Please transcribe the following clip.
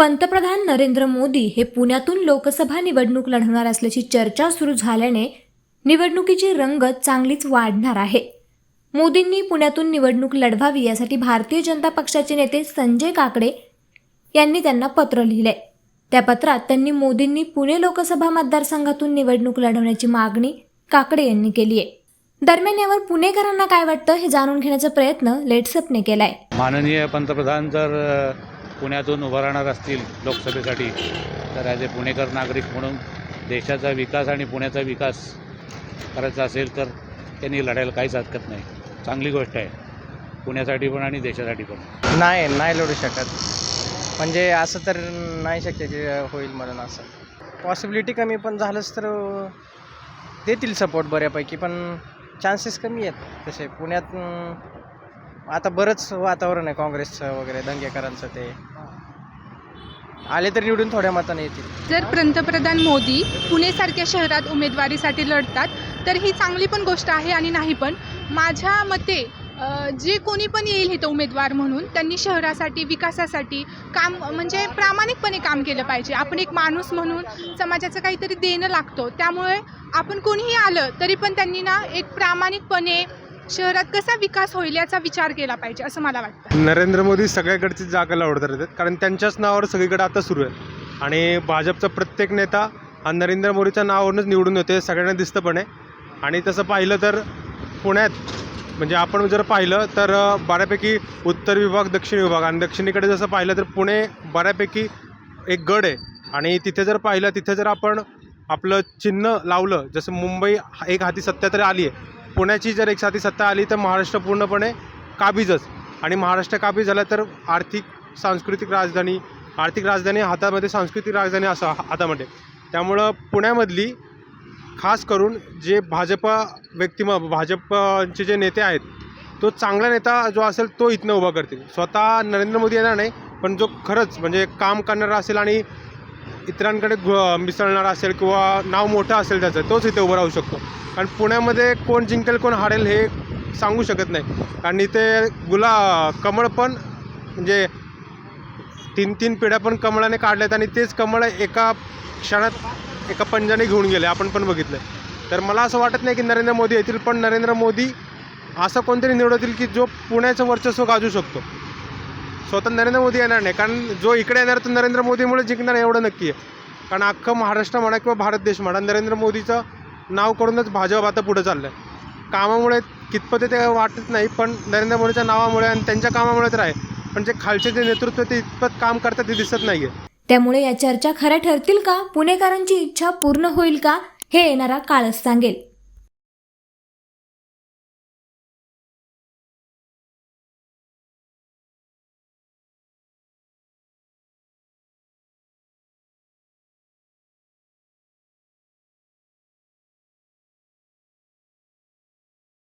पंतप्रधान नरेंद्र मोदी हे पुण्यातून लोकसभा निवडणूक लढवणार असल्याची चर्चा सुरू झाल्याने निवडणुकीची रंगत चांगलीच वाढणार आहे. मोदींनी पुण्यातून निवडणूक लढवावी यासाठी भारतीय जनता पक्षाचे नेते संजय काकडे यांनी त्यांना पत्र लिहिलंय त्या पत्रात त्यांनी मोदींनी पुणे लोकसभा मतदारसंघातून निवडणूक लढवण्याची मागणी काकडे यांनी केली आहे. दरम्यान यावर पुणेकरांना काय वाटतं हे जाणून घेण्याचा प्रयत्न लेट्सअपने केलाय. माननीय पंतप्रधान जर पुण्यातून उभं राहणार असतील लोकसभेसाठी तर ॲज ए पुणेकर नागरिक म्हणून देशाचा विकास आणि पुण्याचा विकास करायचा असेल तर त्यांनी लढायला काहीच हरकत नाही. चांगली गोष्ट आहे. पुण्यासाठी पण आणि देशासाठी पण. नाही नाही लढू शकत. म्हणजे असं तर नाही शक्य की होईल म्हणून असं. पॉसिबिलिटी कमी पण झालंच तर देतील सपोर्ट बऱ्यापैकी पण चान्सेस कमी आहेत. तसे पुण्यात आता बरंच वातावरण आहे काँग्रेसचं वगैरे दंगेकरांचं ते. आले तर निवडून थोड्या मताने येतील. जर पंतप्रधान मोदी पुणेसारख्या शहरात उमेदवारीसाठी लढतात तर ही चांगली पण गोष्ट आहे आणि नाही पण माझ्या मते अ, जे कोणी पण येईल इथं उमेदवार म्हणून त्यांनी शहरासाठी विकासासाठी काम म्हणजे प्रामाणिकपणे काम केलं पाहिजे. आपण एक माणूस म्हणून समाजाचं काहीतरी देणं लागतो. त्यामुळे आपण कोणीही आलं तरी पण त्यांनी ना एक प्रामाणिकपणे शहरात कसा विकास होईल याचा विचार केला पाहिजे असं मला वाटतं. नरेंद्र मोदी सगळ्याकडची जागा लावडत आहेत. कारण त्यांच्याच नावावर सगळीकडे आता सुरू आहे. आणि भाजपचा प्रत्येक नेता हा नरेंद्र मोदीच्या नावावरूनच निवडून येतो हे सगळ्यांना दिसतं पण आहे. आणि तसं पाहिलं तर पुण्यात म्हणजे आपण जर पाहिलं तर बऱ्यापैकी उत्तर विभाग दक्षिण विभाग आणि दक्षिणेकडे जसं पाहिलं तर पुणे बऱ्यापैकी एक गड आहे. आणि तिथे जर पाहिलं तिथे जर आपण आपलं चिन्ह लावलं जसं मुंबई एक हाती सत्ता तरी आली आहे. पुण्याची जर एक सत्ता आली तर महाराष्ट्र पूर्णपणे काबीजच. आणि महाराष्ट्र काबीज झाला तर आर्थिक सांस्कृतिक राजधानी आर्थिक राजधानी हातामध्ये सांस्कृतिक राजधानी असं हातामध्ये. त्यामुळं पुण्यामधली खास करून जे भाजप व्यक्तिम भाजपचे जे नेते आहेत तो चांगला नेता जो असेल तो इथनं उभा करतील. स्वतः नरेंद्र मोदी येणार नाही पण जो खरंच म्हणजे काम करणारा असेल आणि इतरांकडे घु- मिसळणारा असेल किंवा नाव मोठं असेल त्याचं तोच इथे उभं राहू शकतो. कारण पुण्यामध्ये कोण जिंकेल कोण हारेल हे सांगू शकत नाही. कारण इथे गुला कमळ पण म्हणजे तीन तीन पिढ्या पण कमळाने काढल्यात आणि तेच कमळ एका क्षणात एका पंजाने घेऊन गेले आपण पण बघितलं तर मला असं वाटत नाही की नरेंद्र मोदी येतील पण नरेंद्र मोदी असं कोणतरी निवडतील की जो पुण्याचं वर्चस्व गाजू शकतो. स्वतः नरेंद्र मोदी येणार नाही. कारण जो इकडे येणार तो नरेंद्र मोदीमुळे जिंकणार एवढं नक्की आहे. कारण अख्खं महाराष्ट्र म्हणा किंवा भारत देश म्हणा नरेंद्र मोदीचं नाव करूनच भाजप आता पुढे चाललं आहे कामामुळे कितपत ते वाटत नाही पण नरेंद्र मोदीच्या नावामुळे आणि त्यांच्या कामामुळे तर आहे पण जे खालचे जे नेतृत्व ते इतपत काम करतात ते दिसत नाही आहे त्यामुळे या चर्चा खऱ्या ठरतील का? पुणेकरांची इच्छा पूर्ण होईल का? हे येणारा काळच सांगेल.